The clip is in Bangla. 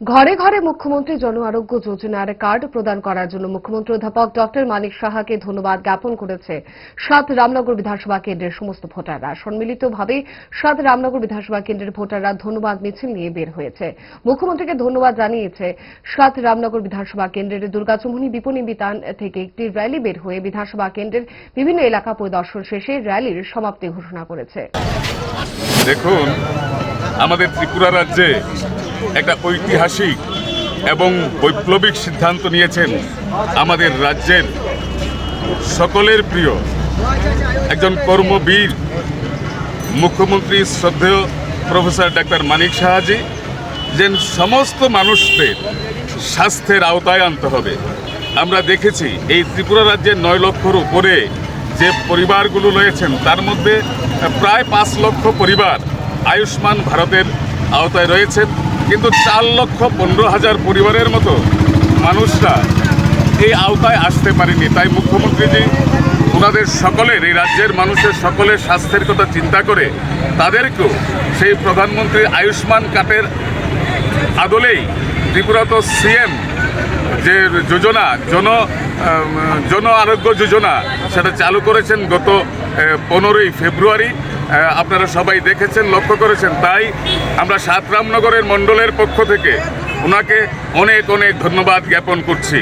ঘরে ঘরে মুখ্যমন্ত্রী জন আরোগ্য যোজনার কার্ড প্রদান করার জন্য মুখ্যমন্ত্রী অধ্যাপক ডক্টর মানিক সাহাকে ধন্যবাদ জ্ঞাপন করেছে সাত রামনগর বিধানসভা কেন্দ্রের সমস্ত ভোটাররা। সম্মিলিতভাবে সাত রামনগর বিধানসভা কেন্দ্রের ভোটাররা ধন্যবাদ মিছিল নিয়ে বের হয়েছে। মুখ্যমন্ত্রীকে ধন্যবাদ জানিয়েছে সাত রামনগর বিধানসভা কেন্দ্রের দুর্গাচমনি বিপণী বিতান থেকে একটি র্যালি বের হয়ে বিধানসভা কেন্দ্রের বিভিন্ন এলাকা পরিদর্শন শেষে র্যালির সমাপ্তি ঘোষণা করেছে। দেখুন, আমাদের ত্রিপুরা রাজ্যে একটা ঐতিহাসিক এবং বৈপ্লবিক সিদ্ধান্ত নিয়েছেন আমাদের রাজ্যের সকলের প্রিয় একজন কর্মবীর মুখ্যমন্ত্রী শ্রদ্ধেয় প্রফেসর ডাক্তার মানিক সাহাজি যেন সমস্ত মানুষদের স্বাস্থ্যের আওতায় আনতে হবে। আমরা দেখেছি এই ত্রিপুরা রাজ্যের নয় লক্ষর উপরে যে পরিবারগুলো রয়েছেন, তার মধ্যে প্রায় পাঁচ লক্ষ পরিবার আয়ুষ্মান ভারতের আওতায় রয়েছেন। কিন্তু চার লক্ষ পনেরো হাজার পরিবারের মতো মানুষরা এই আওতায় আসতে পারেনি। তাই মুখ্যমন্ত্রীজি ওনাদের সকলের, এই রাজ্যের মানুষের সকলের স্বাস্থ্যের কথা চিন্তা করে তাদেরকেও সেই প্রধানমন্ত্রী আয়ুষ্মান কার্ডের আদলেই ত্রিপুরা তো সিএম যে যোজনা, জন জন আরোগ্য যোজনা সেটা চালু করেছেন গত পনেরোই ফেব্রুয়ারি। আপনারা সবাই দেখেছেন, লক্ষ্য করেছেন, তাই আমরা সাতরামনগরের মণ্ডলের পক্ষ থেকে ওনাকে অনেক অনেক ধন্যবাদ জ্ঞাপন করছি।